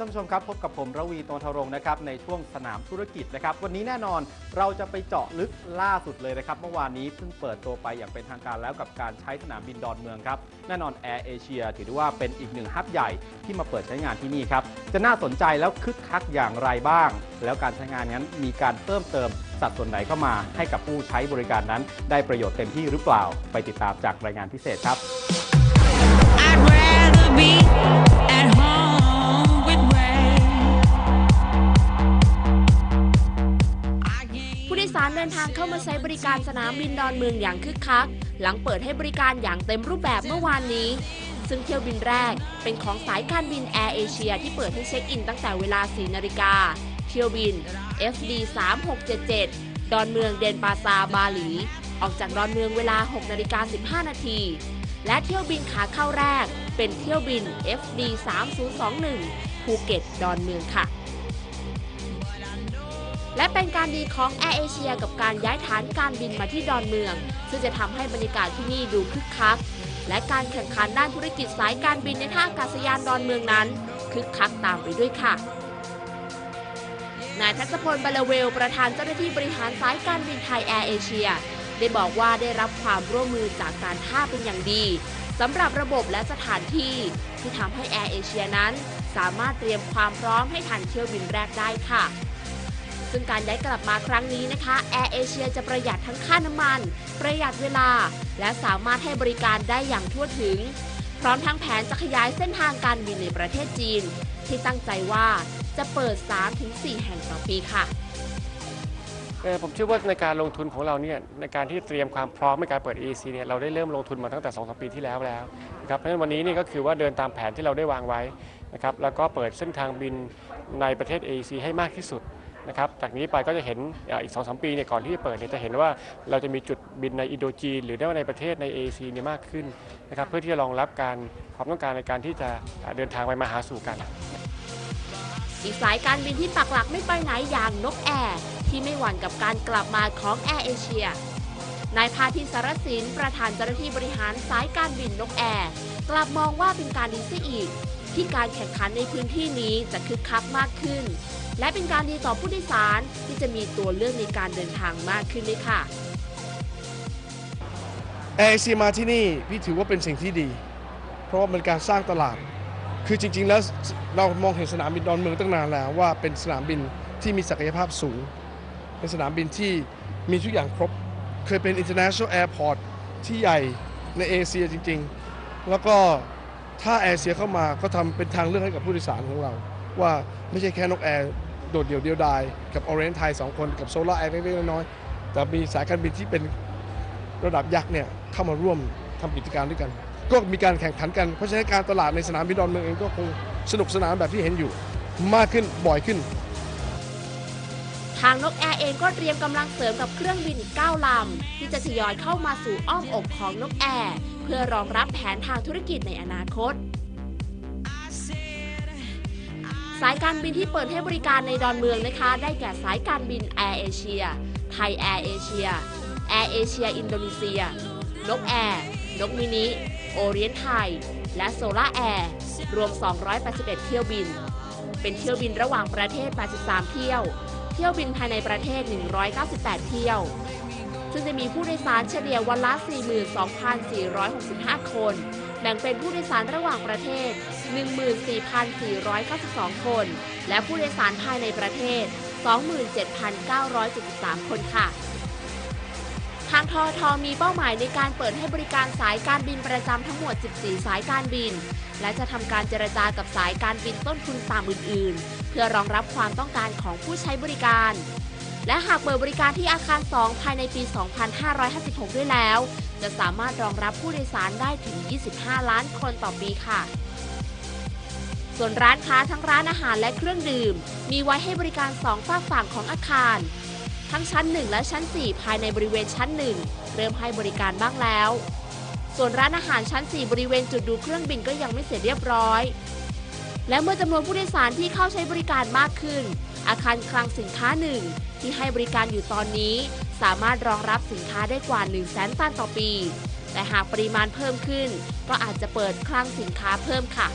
ท่านผู้ชมครับพบกับผมระวีโตนทรงค์นะครับในช่วงสนามธุรกิจนะครับวันนี้แน่นอนเราจะไปเจาะลึกล่าสุดเลยนะครับเมื่อวานนี้เพิ่งเปิดตัวไปอย่างเป็นทางการแล้วกับการใช้สนามบินดอนเมืองครับแน่นอนแอร์เอเชียถือได้ว่าเป็นอีกหนึ่งฮับใหญ่ที่มาเปิดใช้งานที่นี่ครับจะน่าสนใจแล้วคึกคักอย่างไรบ้าง แล้วการใช้งานนั้นมีการเพิ่มเติมสัดส่วนไหนเข้ามา ให้กับผู้ใช้บริการนั้น ได้ประโยชน์เต็มที่หรือเปล่า ไปติดตามจากรายงานพิเศษครับารเดินทางเข้ามาใช้บริการสนามบินดอนเมืองอย่างคึกคัก หลังเปิดให้บริการอย่างเต็มรูปแบบเมื่อวานนี้ ซึ่งเที่ยวบินแรกเป็นของสายการบินแอร์เอเชียที่เปิดให้เช็คอินตั้งแต่เวลา 4 นาฬิกา เที่ยวบิน FD 3677 ดอนเมืองเดนปาซาบาหลี ออกจากดอนเมืองเวลา 6 นาฬิกา 15 นาที และเที่ยวบินขาเข้าแรก เป็นเที่ยวบิน FD 3021ภูเก็ตดอนเมืองค่ะ และเป็นการดีของแอร์เอเชียกับการย้ายฐานการบินมาที่ดอนเมือง ซึ่งจะทำให้บรรยากาศที่นี่ดูคึกคัก และการแข่งขันด้านธุรกิจสายการบินในท่าอากาศยานดอนเมืองนั้น คึกคักตามไปด้วยค่ะนายทัศพลบาลเวล ประธานเจ้าหน้าที่บริหารสายการบินไทยแอร์เอเชีย ได้บอกว่าได้รับความร่วมมือจากการท่าเป็นอย่างดีสำหรับระบบและสถานที่ที่ทำให้แอร์เอเชียนั้น สามารถเตรียมความพร้อมให้ทันเที่ยวบินแรกได้ค่ะ ซึ่งการย้ายกลับมาครั้งนี้นะคะแอร์เอเชียจะประหยัดทั้งค่าน้ำมัน ประหยัดเวลา และสามารถให้บริการได้อย่างทั่วถึง พร้อมทั้งแผนจะขยายเส้นทางการบินในประเทศจีน ที่ตั้งใจว่าจะเปิด 3-4 แห่งต่อปีค่ะผมเชื่อว่าในการลงทุนของเราเนี่ยในการที่เตรียมความพร้อมในการเปิด EC เนี่ยเราได้เริ่มลงทุนมาตั้งแต่2อสปีที่แล้วแล้วนะครับเพราะฉะนั้นวันนี้นี่ก็คือว่าเดินตามแผนที่เราได้วางไว้นะครับแล้วก็เปิดเส้นทางบินในประเทศ AEC ให้มากที่สุด นะครับจากนี้ไปก็จะเห็นอีก2อสปีเนี่ยก่อนที่จะเปิดเนี่ยจะเห็นว่าเราจะมีจุดบินในอินโดจีน หรือได้ว่าในประเทศใน AEC เนี่ยมากขึ้นนะครับเพื่อที่จะรองรับการความต้องการในการที่จะเดินทางไปมาหาสู่กัน อีกสายการบินที่ปักหลักไม่ไปไหนอย่างนกแอร์ที่ไม่หวั่นกับการกลับมาของแอร์เอเชียนายพาทิตสารสินประธานเจ้าหน้าที่บริหารสายการบินนกแอร์กลับมองว่าเป็นการดีเสียอีก ที่การแข่งขันในพื้นที่นี้จะคึกคักมากขึ้น และเป็นการดีต่อผู้โดยสารที่จะมีตัวเลือกในการเดินทางมากขึ้นด้วยค่ะแอร์เอเชียมาที่นี่พี่ถือว่าเป็นสิ่งที่ดี เพราะว่าเป็นการสร้างตลาด คือจริง ๆ แล้วเรามองเห็นสนามบินดอนเมืองตั้งนานแล้วว่าเป็นสนามบินที่มีศักยภาพสูง เป็นสนามบินที่มีทุกอย่างครบ เคยเป็น international airport ที่ใหญ่ในเอเชียจริง ๆ แล้วก็ ถ้าแอร์เสียเข้ามาก็ทำเป็นทางเลือกให้กับผู้โดยสารของเรา ว่าไม่ใช่แค่นกแอร์โดดเดี่ยวเดียวดายกับออเรนไทยสองคนกับโซล่าแอร์เล็กๆน้อยๆแต่มีสายการบินที่เป็นระดับยักษ์เนี่ยเข้ามาร่วมทำกิจการด้วยกัน ก็มีการแข่งขันกันเพราะฉะนั้นการตลาดในสนามบินดอนเมืองเองก็คงสนุกสนานแบบที่เห็นอยู่ มากขึ้นบ่อยขึ้น ทางนกแอร์เองก็เตรียมกำลังเสริมกับเครื่องบินอีก9ลำ ที่จะทยอยเข้ามาสู่อ้อมอกของนกแอร์เพื่อรองรับแผนทางธุรกิจในอนาคต สายการบินที่เปิดให้บริการในดอนเมืองนะคะ ได้แก่สายการบินแอร์เอเชียไทยแอร์เอเชียแอร์เอเชียอินโดนีเซีย นกแอร์นกมินิ โอเรียนไทย และโซล่าแอร์รวม 281 เที่ยวบิน เป็นเที่ยวบินระหว่างประเทศ 83 เที่ยว เที่ยวบินภายในประเทศ 198 เที่ยว ซึ่งจะมีผู้โดยสารเฉลี่ยวันละ 42,465 คน แบ่งเป็นผู้โดยสารระหว่างประเทศ 14,492 คน และผู้โดยสารภายในประเทศ 27,973 คนค่ะทางทอทอมีเป้าหมายในการเปิดให้บริการสายการบินประจำทั้งหมด 14 สายการบิน และจะทำการเจรจากับสายการบินต้นทุนต่ำอื่นๆ เพื่อรองรับความต้องการของผู้ใช้บริการ และหากเปิดบริการที่อาคาร 2 ภายในปี 2556 ด้วยแล้ว จะสามารถรองรับผู้โดยสารได้ถึง 25 ล้านคนต่อปีค่ะส่วนร้านค้าทั้งร้านอาหารและเครื่องดื่ม มีไว้ให้บริการ2ฝากฝั่งของอาคาร ทั้งชั้น 1 และชั้น 4 ภายในบริเวณชั้น 1 เริ่มให้บริการบ้างแล้ว ส่วนร้านอาหารชั้น 4 บริเวณจุดดูเครื่องบินก็ยังไม่เสร็จเรียบร้อย และเมื่อจำนวนผู้โดยสารที่เข้าใช้บริการมากขึ้น อาคารคลังสินค้าหนึ่งที่ให้บริการอยู่ตอนนี้ สามารถรองรับสินค้าได้กว่า 1 0 0 0 0แสนตันต่อปี แต่หากปริมาณเพิ่มขึ้น ก็อาจจะเปิดคลังสินค้าเพิ่มค่ะ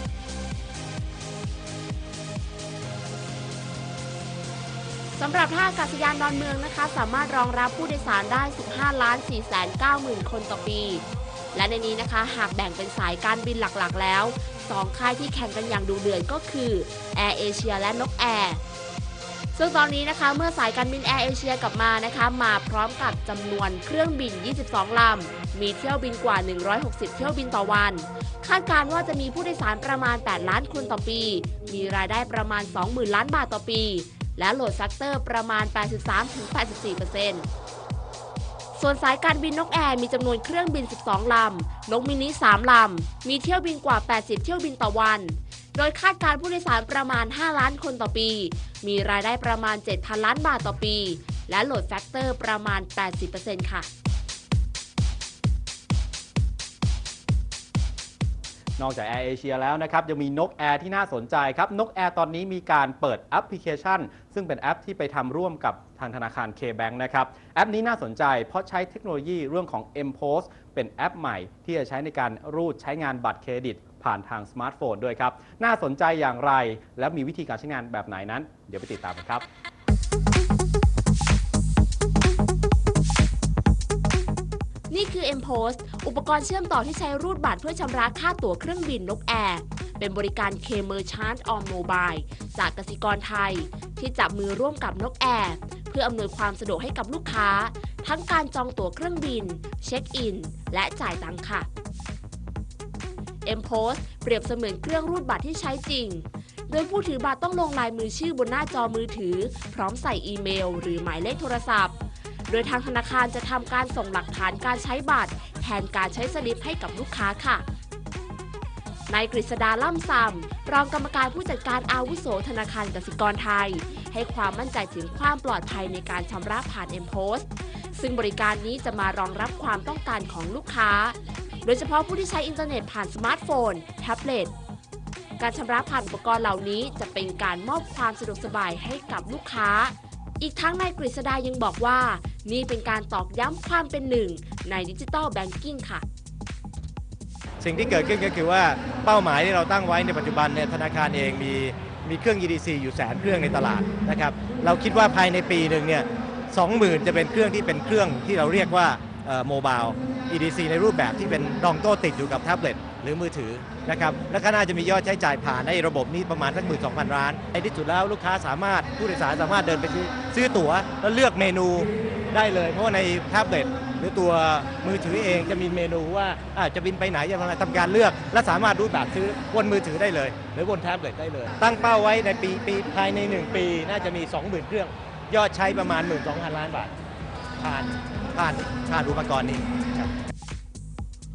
สำหรับท่าอากาศยานดอนเมืองนะคะ สามารถรองรับผู้โดยสารได้ 15 ล้าน4 9 0 0 0 0 คนต่อปี และในนี้นะคะหากแบ่งเป็นสายการบินหลักๆ แล้ว 2 ค่ายที่แข่งกันอย่างดูเดือดก็คือ Air Asia และนกแอร์ซึ่งตอนนี้นะคะเมื่อสายการบินแอร์เอเชียกลับมานะคะมาพร้อมกับจำนวนเครื่องบิน 22 ลำ มีเที่ยวบินกว่า 160 เที่ยวบินต่อวัน คาดการว่าจะมีผู้โดยสารประมาณ 8 ล้านคนต่อปี มีรายได้ประมาณ 20,000 ล้านบาทต่อปี และโหลดแฟกเตอร์ประมาณ 83-84% ส่วนสายการบินนกแอร์มีจำนวนเครื่องบิน 12 ลำ นกมินิ 3 ลำ มีเที่ยวบินกว่า 80 เที่ยวบินต่อวัน โดยคาดการผู้โดยสารประมาณ 5 ล้านคนต่อปี มีรายได้ประมาณ 7,000 ล้านบาทต่อปี และโหลดแฟกเตอร์ประมาณ 80%ค่ะ นอกจาก Air Asia แล้วนะครับยังมีนกแอร์ที่น่าสนใจครับนกแอร์ตอนนี้มีการเปิดแอปพลิเคชัน ซึ่งเป็นแอปที่ไปทำร่วมกับทางธนาคาร K-Bank นะครับแอปนี้น่าสนใจเพราะใช้เทคโนโลยีเรื่องของ m p o s เป็นแอปใหม่ที่จะใช้ในการรูดใช้งานบัตรเครดิต ผ่านทางสมาร์ทโฟนด้วยครับน่าสนใจอย่างไรและมีวิธีการใช้งานแบบไหนนั้น เดี๋ยวไปติดตามกันครับ อ m p o s t อุปกรณ์เชื่อมต่อที่ใช้รูดบัตรเพื่อชำระค่าตั๋วเครื่องบินนกแอร์ เป็นบริการ K Merchant on Mobile จากกสิกรไทย ที่จับมือร่วมกับนกแอร์เพื่ออำนวยความสะดวกให้กับลูกค้า ทั้งการจองตั๋วเครื่องบิน เช็คอิน และจ่ายตังค่ะ m p o s t เปรียบเสมือนเครื่องรูดบัตรที่ใช้จริง โดยผู้ถือบัตรต้องลงลายมือชื่อบนหน้าจอมือถือ พร้อมใส่อีเมล หรือหมายเลขโทรศัพท์ โดยทางธนาคารจะทำการส่งหลักฐานการใช้บัตร แทนการใช้สลิปให้กับลูกค้าค่ะนายกฤษดาล่ำซำรองกรรมการผู้จัดการอาวุโสธนาคารกสิกรไทย ให้ความมั่นใจถึงความปลอดภัยในการชำระผ่าน m p o s t ซึ่งบริการนี้จะมารองรับความต้องการของลูกค้า โดยเฉพาะผู้ที่ใช้อินเทอร์เน็ตผ่านสมาร์ทโฟน แท็บเล็ต การชำระผ่านอุปกรณ์เหล่านี้จะเป็นการมอบความสะดวกสบายให้กับลูกค้า อีกทั้งนายกฤษดายังบอกว่า นี่เป็นการตอกย้ำความเป็นหนึ่ง ในดิจิ t a ลแบงกิ้งค่ะ สิ่งที่เกิดขึ้นก็คือว่าเป้าหมายที่เราตั้งไว้ในปัจจุบันเนี่ยธนาคารเองมีมีเครื่อง EDC อยู่แสนเครื่องในตลาดนะครับเราคิดว่าภายในปีหนึ่งเนี่ยสองหมื่นจะเป็นเครื่องที่เป็นเครื่องที่เราเรียกว่าโมบาย EDC ในรูปแบบที่เป็นดองโต้ติดอยู่กับแท็บเล็ตหรือมือถือ นะครับและก็น่าจะมียอดใช้จ่ายผ่านในระบบนี้ประมาณสักหมื่นสองพันร้านในที่สุดแล้วลูกค้าสามารถผู้โดยสารสามารถเดินไปซื้อซื้อตั๋ว แล้วเลือกเมนูได้เลย เพราะว่าในแท็บเล็ตหรือตัวมือถือเองจะมีเมนูว่าอาจะบินไปไหนจะทำอะไรทำการเลือก และสามารถรูดบัตรซื้อบนมือถือได้เลย หรือบนแท็บเล็ตได้เลย ตั้งเป้าไว้ในปีปีภายใน 1 ปี น่าจะมี 20,000 เครื่อง ยอดใช้ประมาณ 12,000 ล้านบาทผ่านผ่านผ่านอุปกรณ์นี้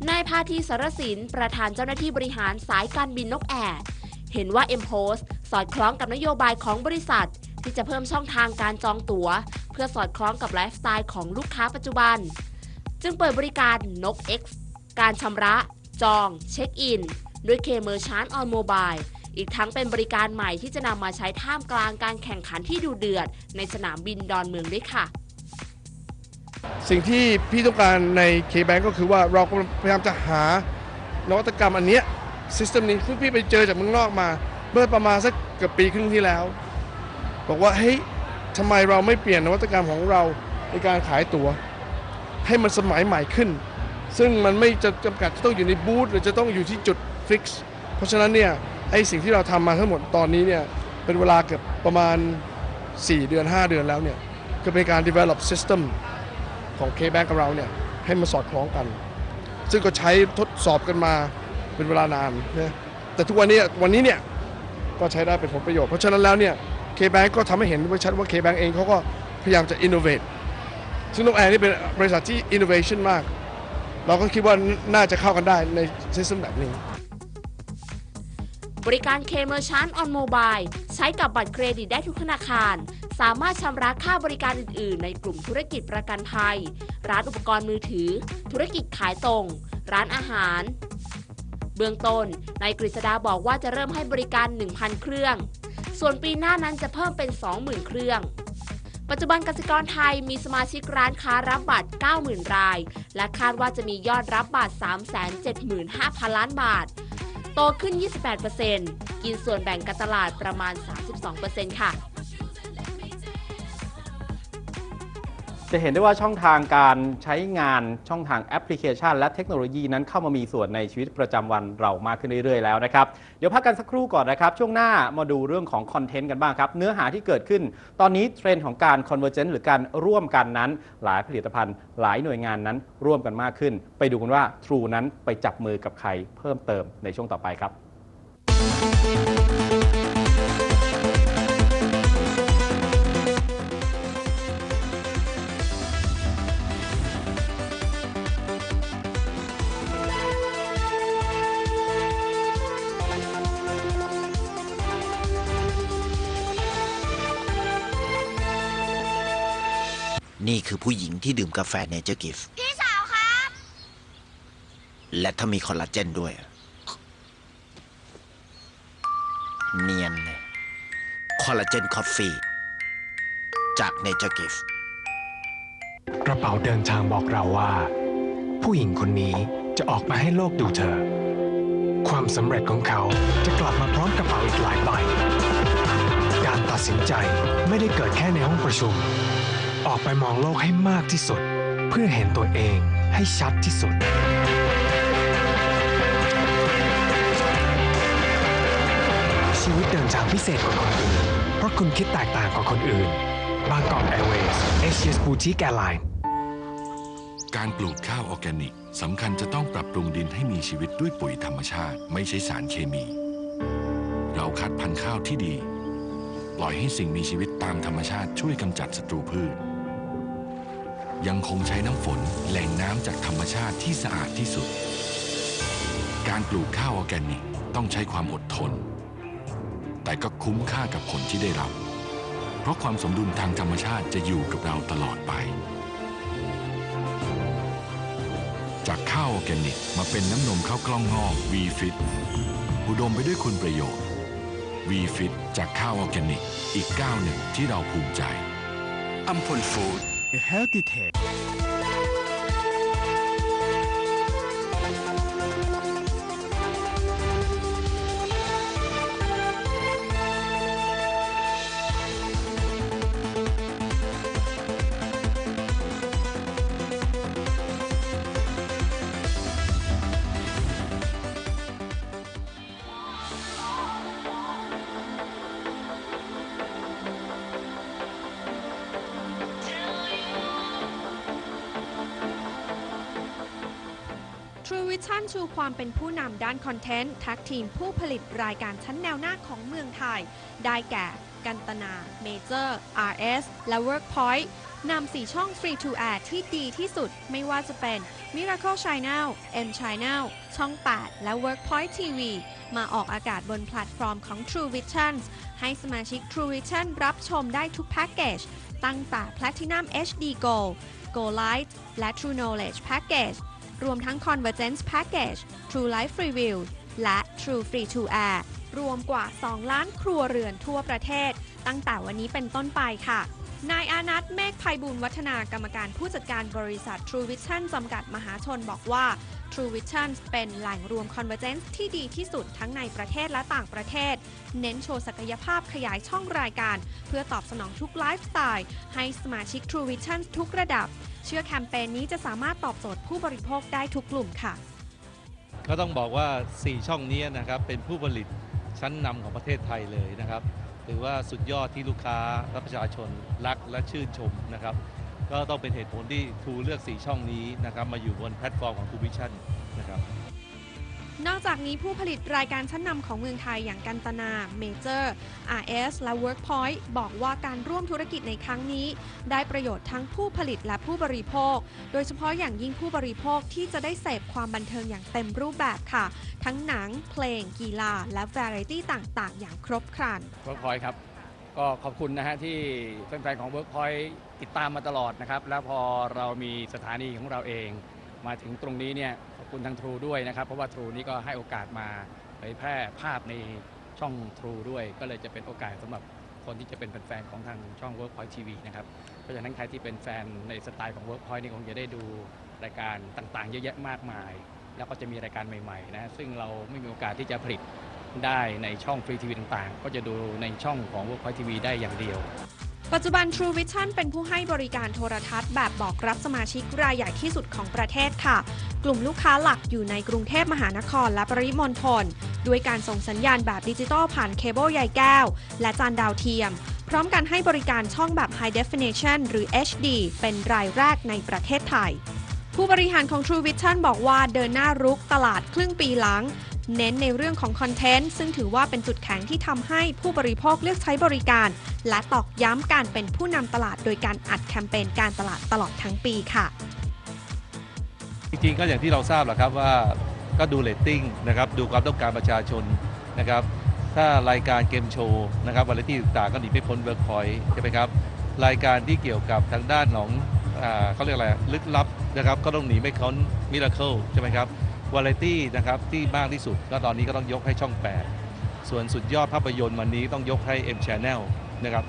นายพาทีสารสิน ประธานเจ้าหน้าที่บริหารสายการบินนกแอร์เห็นว่า m p o s t สอดคล้องกับนโยบายของบริษัท ที่จะเพิ่มช่องทางการจองตั๋ว เพื่อสอดคล้องกับไลฟ์สไตล์ของลูกค้าปัจจุบัน จึงเปิดบริการนก X การชำระ จอง เช็คอิน ด้วย K Merchant on Mobile อีกทั้งเป็นบริการใหม่ที่จะนำมาใช้ท่ามกลางการแข่งขันที่ดูเดือด ในสนามบินดอนเมืองด้วยค่ะ สิ่งที่พี่ต้องการใน K-Bank ก็คือว่าเรากำลังพยายามจะหานวัตกรรมอันเนี้ยซิสเต็มนี้ซึ่งพี่ไปเจอจากเมืองนอกมา เมื่อประมาณสักเกือบปีครึ่งที่แล้ว บอกว่าเฮ้ยทำไมเราไม่เปลี่ยนนวัตกรรมของเราในการขายตั๋ว ให้มันสมัยใหม่ขึ้น ซึ่งมันไม่จะจำกัดจะต้องอยู่ในบูธหรือจะต้องอยู่ที่จุดฟิกซ์เพราะฉะนั้นเนี่ยไอสิ่งที่เราทำมาทั้งหมดตอนนี้เนี่ยเป็นเวลาเกือบประมาณ 4 เดือน 5 เดือนแล้วเนี่ยก็เป็นการ develop system ของ K-Bank กับเราเนี่ยให้มันสอดคล้องกัน ซึ่งก็ใช้ทดสอบกันมาเป็นเวลานานนะแต่ทุกวันนี้วันนี้เนี่ยก็ใช้ได้เป็นผลประโยชน์เพราะฉะนั้นแล้วเนี่ย K-Bank ก็ทำให้เห็นไว้ชัดว่า K-Bank เองเขาก็พยายามจะ innovate ซึ่งนกแอร์นี่เป็นบริษัทที่ innovation มาก เราก็คิดว่าน่าจะเข้ากันได้ใน system แบบนี้บริการ K Merchant on Mobile ใช้กับบัตรเครดิตได้ทุกธนาคาร สามารถชำระค่าบริการอื่น ๆ ในกลุ่มธุรกิจประกันภัย ร้านอุปกรณ์มือถือ ธุรกิจขายตรง ร้านอาหาร เบื้องต้นนายกฤษดาบอกว่าจะเริ่มให้บริการ 1,000 เครื่อง ส่วนปีหน้านั้นจะเพิ่มเป็น 20,000 เครื่องปัจจุบันกสิกรไทยมีสมาชิกร้านค้ารับบัตร 90,000 ราย และคาดว่าจะมียอดรับบัตร 375,000 ล้านบาท โตขึ้น 28%กินส่วนแบ่งการตลาดประมาณ 32%ค่ะ จะเห็นได้ว่าช่องทางการใช้งานช่องทางแอปพลิเคชัน และเทคโนโลยีนั้นเข้ามามีส่วนในชีวิตประจำวันเรามากขึ้นเรื่อยๆแล้วนะครับ เดี๋ยวพักกันสักครู่ก่อนนะครับ ช่วงหน้ามาดูเรื่องของคอนเทนต์กันบ้างครับ เนื้อหาที่เกิดขึ้น ตอนนี้เทรนด์ของการ convergence หรือการร่วมกันนั้น หลายผลิตภัณฑ์ หลายหน่วยงานนั้นร่วมกันมากขึ้น ไปดูกันว่า True นั้นไปจับมือกับใครเพิ่มเติมในช่วงต่อไปครับ นี่คือผู้หญิงที่ดื่มกาแฟเนเจอร์กิฟพี่สาวครับ และถ้ามีคอลลาเจนด้วย เนียนเลยคอลลาเจนคอฟฟี่จากเนเจอร์กิฟกระเป๋าเดินทางบอกเราว่า ผู้หญิงคนนี้จะออกมาให้โลกดูเธอ ความสำเร็จของเขาจะกลับมาพร้อมกระเป๋าอีกหลายใบการตัดสินใจไม่ได้เกิดแค่ในห้องประชุม ออกไปมองโลกให้มากที่สุด เพื่อเห็นตัวเองให้ชัดที่สุด ชีวิตเดินทางพิเศษกว่าคนอื่น เพราะคุณคิดแตกต่างกว่าคนอื่น บางกอกแอร์เวย์สเอเชียสบูติกแอร์ไลน์การปลูกข้าวออร์แกนิกสำคัญจะต้องปรับปรุงดินให้มีชีวิตด้วยปุ๋ยธรรมชาติ ไม่ใช่สารเคมี เราคัดพันธุ์ข้าวที่ดี ปล่อยให้สิ่งมีชีวิตตามธรรมชาติช่วยกำจัดศัตรูพืช ยังคงใช้น้ำฝนแหล่งน้ำจากธรรมชาติที่สะอาดที่สุด การปลูกข้าวออร์แกนิกต้องใช้ความอดทน แต่ก็คุ้มค่ากับผลที่ได้รับ เพราะความสมดุลทางธรรมชาติจะอยู่กับเราตลอดไป จากข้าวออร์แกนิกมาเป็นน้ำนมข้าวกล้องงอก V-Fit อุดมไปด้วยคุณประโยชน์ V-Fit จากข้าวออร์แกนิกอีกก้าวหนึ่งที่เราภูมิใจอัมพลฟู้ด Healthy Taste วิชั่นชูความเป็นผู้นำด้านคอนเทนต์ท็กทีมผู้ผลิตรายการชั้นแนวหน้าของเมืองไทย ได้แก่ กันตนา เมเจอร์ RS และ Workpoint นำ4ช่อง Free to Air ที่ดีที่สุดไม่ว่าจะเป็น Miracle Channel M Channel ช่อง 8 และ Workpoint TV มาออกอากาศบนแพลตฟอร์มของ True Vision ให้สมาชิก True Vision รับชมได้ทุกแพ็กเกจตั้งแต่ Platinum HD Gold Go Light และ True Knowledge Package รวมทั้ง Convergence Package True Life Review และ True Free to Air รวมกว่า 2 ล้านครัวเรือนทั่วประเทศ ตั้งแต่วันนี้เป็นต้นไปค่ะ นายอานัทเมฆภัยบุญวัฒนากรรมการผู้จัดการบริษัท True Vision จำกัดมหาชนบอกว่า True Vision เป็นแหล่งรวม Convergence ที่ดีที่สุดทั้งในประเทศและต่างประเทศ เน้นโชว์ศักยภาพขยายช่องรายการ เพื่อตอบสนองทุกไลฟ์สไตล์ให้สมาชิก True Vision ทุกระดับ เชื่อแคมเปญนี้จะสามารถตอบโจทย์ผู้บริโภคได้ทุกกลุ่มค่ะ ก็ต้องบอกว่า 4 ช่องนี้นะครับเป็นผู้ผลิตชั้นนำของประเทศไทยเลยนะครับถือว่าสุดยอดที่ลูกค้าและประชาชนรักและชื่นชมนะครับ ก็ต้องเป็นเหตุผลที่ทรูเลือก 4 ช่องนี้นะครับมาอยู่บนแพลตฟอร์มของทูวิชั่นนะครับนอกจากนี้ผู้ผลิตรายการชั้นนำของเมืองไทยอย่างกันตนา เมเจอร์ RS และ Workpoint บอกว่าการร่วมธุรกิจในครั้งนี้ ได้ประโยชน์ทั้งผู้ผลิตและผู้บริโภค โดยเฉพาะอย่างยิ่งผู้บริโภคที่จะได้เสพความบันเทิงอย่างเต็มรูปแบบค่ะ ทั้งหนัง เพลง กีฬา และ v a r i e t y ต่าง ๆ อย่างครบครัน Workpoint ครับ ก็ขอบคุณนะฮะที่แฟนๆของ Workpoint ติดตามมาตลอดนะครับ แล้วพอเรามีสถานีของเราเอง มาถึงตรงนี้เนี่ยขอบคุณทาง True ด้วยนะครับ เพราะว่า True นี่ก็ให้โอกาสมาเผยแพร่ภาพในช่อง True ด้วย ก็เลยจะเป็นโอกาสสำหรับคนที่จะเป็นแฟนของทางช่อง Workpoint TV นะครับ เพราะฉะนั้นใครที่เป็นแฟนในสไตล์ของ Workpoint นี่คงจะได้ดูรายการต่างๆ เยอะแยะมากมาย แล้วก็จะมีรายการใหม่ๆนะซึ่งเราไม่มีโอกาสที่จะผลิตได้ในช่องฟรีทีวีต่างๆ ก็จะดูในช่องของ Workpoint TV ได้อย่างเดียว ปัจจุบัน True Vision เป็นผู้ให้บริการโทรทัศน์แบบบอกรับสมาชิกรายใหญ่ที่สุดของประเทศค่ะ กลุ่มลูกค้าหลักอยู่ในกรุงเทพมหานครและปริมณฑลด้วยการส่งสัญญาณแบบดิจิตอลผ่านเคเบิลใยแก้ว และจานดาวเทียม พร้อมกันให้บริการช่องแบบ High Definition หรือ HD เป็นรายแรกในประเทศไทย ผู้บริหารของ True Vision บอกว่าเดินหน้ารุกตลาดครึ่งปีหลัง เน้นในเรื่องของคอนเทนต์ ซึ่งถือว่าเป็นจุดแข็งที่ทำให้ผู้บริโภคเลือกใช้บริการ และตอกย้ำการเป็นผู้นำตลาดโดยการอัดแคมเปญการตลาดตลอดทั้งปีค่ะ จริงๆก็อย่างที่เราทราบแหละครับว่าก็ดูเรตติ้งนะครับดูความต้องการประชาชนนะครับถ้ารายการเกมโชว์นะครับวาไรตี้ต่างๆก็หนีไม่พ้นเวิร์กพอยต์ใช่ไหมครับรายการที่เกี่ยวกับทางด้านของอเขาเรียกอะไรลึกลับนะครับก็ต้องหนีไม่พ้นมิราเคิลใช่ไหมครับ วาไรตี้นะครับที่มากที่สุด ก็ตอนนี้ก็ต้องยกให้ช่อง 8 ส่วนสุดยอดภาพยนตร์วันนี้ต้องยกให้ M Channel นะครับ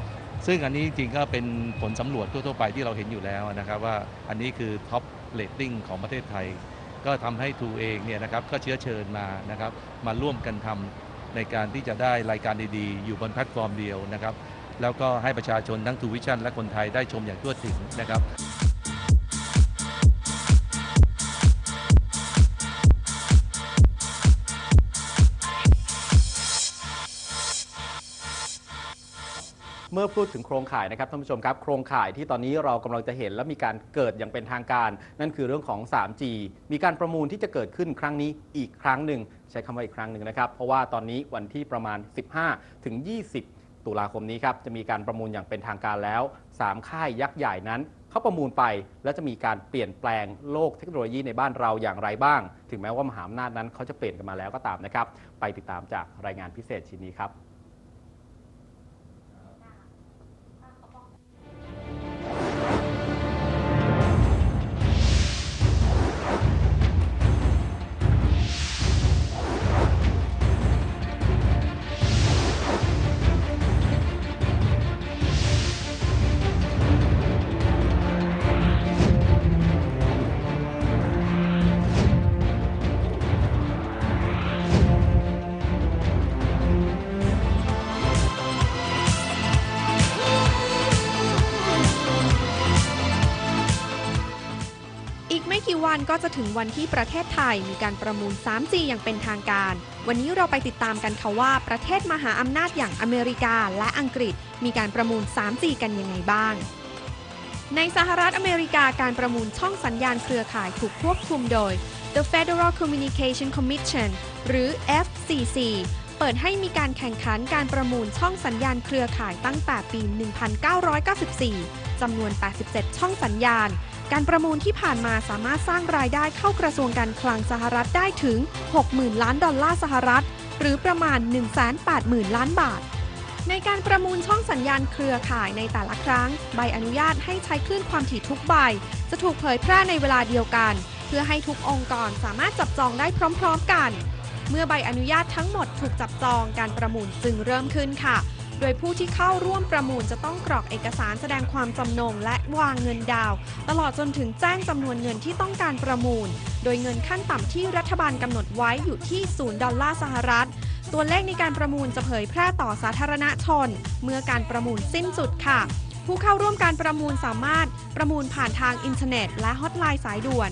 ซึ่งอันนี้จริงก็เป็นผลสำรวจทั่วๆไปที่เราเห็นอยู่แล้วนะครับว่าอันนี้คือท็อปเรตติ้งของประเทศไทย ก็ทำให้ทูเองเนี่ยนะครับก็เชื้อเชิญมานะครับมาร่วมกันทำในการที่จะได้รายการดีๆ อยู่บนแพลตฟอร์มเดียวนะครับแล้วก็ให้ประชาชนทั้งทูวิชั่นและคนไทยได้ชมอย่างทั่วถึงนะครับ เมื่อพูดถึงโครงข่ายนะครับท่านผู้ชมครับ โครงข่ายที่ตอนนี้เรากำลังจะเห็นและมีการเกิดอย่างเป็นทางการ นั่นคือเรื่องของ 3G มีการประมูลที่จะเกิดขึ้นครั้งนี้อีกครั้งหนึ่ง ใช้คำว่าอีกครั้งหนึ่งนะครับ เพราะว่าตอนนี้วันที่ประมาณ 15 ถึง 20 ตุลาคมนี้ครับจะมีการประมูลอย่างเป็นทางการแล้ว 3 ค่ายยักษ์ใหญ่นั้นเขาประมูลไปแล้วจะมีการเปลี่ยนแปลงโลกเทคโนโลยีในบ้านเราอย่างไรบ้าง ถึงแม้ว่ามหาอำนาจนั้นเขาจะเปลี่ยนกันมาแล้วก็ตามนะครับ ไปติดตามจากรายงานพิเศษชิ้นนี้ครับ ไม่กี่วันก็จะถึงวันที่ประเทศไทยมีการประมูล 3G อย่างเป็นทางการ วันนี้เราไปติดตามกันค่ะว่าประเทศมหาอำนาจอย่างอเมริกาและอังกฤษ มีการประมูล 3G กันยังไงบ้าง ในสหรัฐอเมริกาการประมูลช่องสัญญาณเครือข่ายถูกควบคุมโดย The Federal Communication Commission หรือ FCC เปิดให้มีการแข่งขันการประมูลช่องสัญญาณเครือข่ายตั้งแต่ปี 1994 จำนวน 87 ช่องสัญญาณ การประมูลที่ผ่านมาสามารถสร้างรายได้เข้ากระทรวงการคลังสหรัฐได้ถึง 60,000 ล้านดอลลาร์สหรัฐ หรือประมาณ 180,000 ล้านบาท ในการประมูลช่องสัญญาณเครือข่ายในแต่ละครั้ง ใบอนุญาตให้ใช้คลื่นความถี่ทุกใบ จะถูกเผยแพร่ในเวลาเดียวกัน เพื่อให้ทุกองค์กรสามารถจับจองได้พร้อม ๆ กัน เมื่อใบอนุญาตทั้งหมดถูกจับจองการประมูลจึงเริ่มขึ้นค่ะ โดยผู้ที่เข้าร่วมประมูลจะต้องกรอกเอกสารแสดงความจำนงและวางเงินดาว ตลอดจนถึงแจ้งจำนวนเงินที่ต้องการประมูล โดยเงินขั้นต่ำที่รัฐบาลกำหนดไว้อยู่ที่0ดอลลาร์สหรัฐ ตัวเลขในการประมูลจะเผยแพร่ต่อสาธารณชน เมื่อการประมูลสิ้นสุดค่ะผู้เข้าร่วมการประมูลสามารถประมูลผ่านทางอินเทอร์เน็ต และฮอตไลน์สายด่วน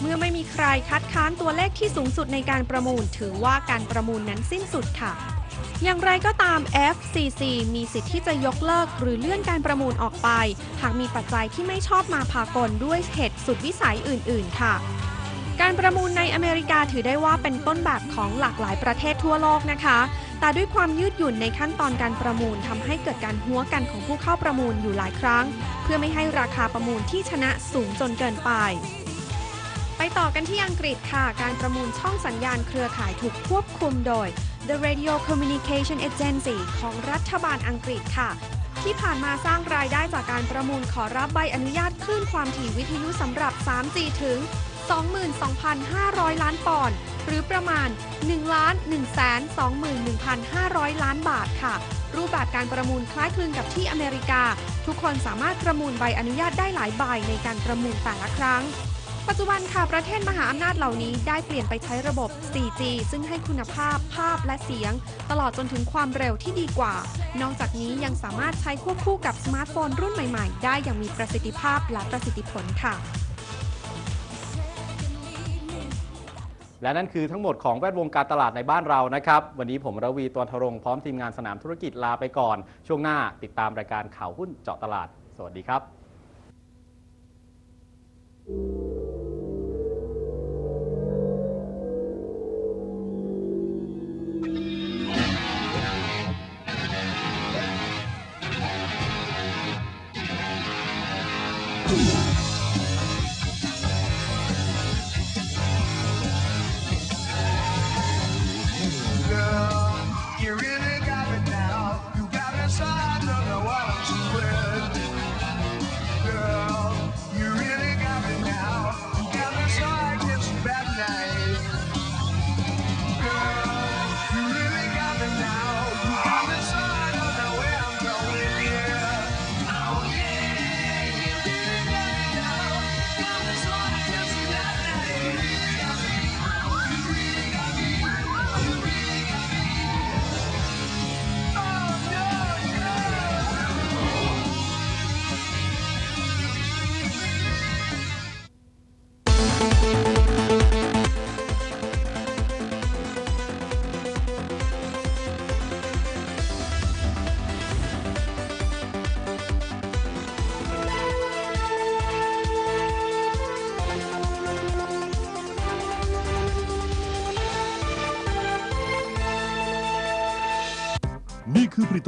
เมื่อไม่มีใครคัดค้านตัวเลขที่สูงสุดในการประมูล ถือว่าการประมูลนั้นสิ้นสุดค่ะ อย่างไรก็ตาม FCC มีสิทธิ์ที่จะยกเลิกหรือเลื่อนการประมูลออกไป หากมีปัจจัยที่ไม่ชอบมาพากลด้วยเหตุสุดวิสัยอื่น ๆ ค่ะ การประมูลในอเมริกาถือได้ว่าเป็นต้นแบบของหลากหลายประเทศทั่วโลกนะคะ แต่ด้วยความยืดหยุ่นในขั้นตอนการประมูลทำให้เกิดการหัวกันของผู้เข้าประมูลอยู่หลายครั้ง เพื่อไม่ให้ราคาประมูลที่ชนะสูงจนเกินไปไปต่อกันที่อังกฤษค่ะ การประมูลช่องสัญญาณเครือข่ายถูกควบคุมโดย The Radio Communication Agency ของรัฐบาลอังกฤษค่ะ ที่ผ่านมาสร้างรายได้จากการประมูลขอรับใบอนุญาตคลื่นความถี่วิทยุสำหรับ 3G ถึง 22,500 ล้านปอนด์หรือประมาณ 1 1 21,500 ล้านบาทค่ะ รูปแบบการประมูลคล้ายคลึงกับที่อเมริกา ทุกคนสามารถประมูลใบอนุญาตได้หลายใบในการประมูลแต่ละครั้ง ปัจจุบันค่ะประเทศมหาอำนาจเหล่านี้ได้เปลี่ยนไปใช้ระบบ 4G ซึ่งให้คุณภาพภาพและเสียง ตลอดจนถึงความเร็วที่ดีกว่า นอกจากนี้ยังสามารถใช้ควบคู่กับสมาร์ทโฟนรุ่นใหม่ๆ ได้อย่างมีประสิทธิภาพและประสิทธิผลค่ะ และนั่นคือทั้งหมดของแวดวงการตลาดในบ้านเรานะครับ วันนี้ผมระวีตวนทรงพร้อมทีมงานสนามธุรกิจลาไปก่อน ช่วงหน้าติดตามรายการข่าวหุ้นเจาะตลาด สวัสดีครับ You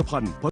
พันธ์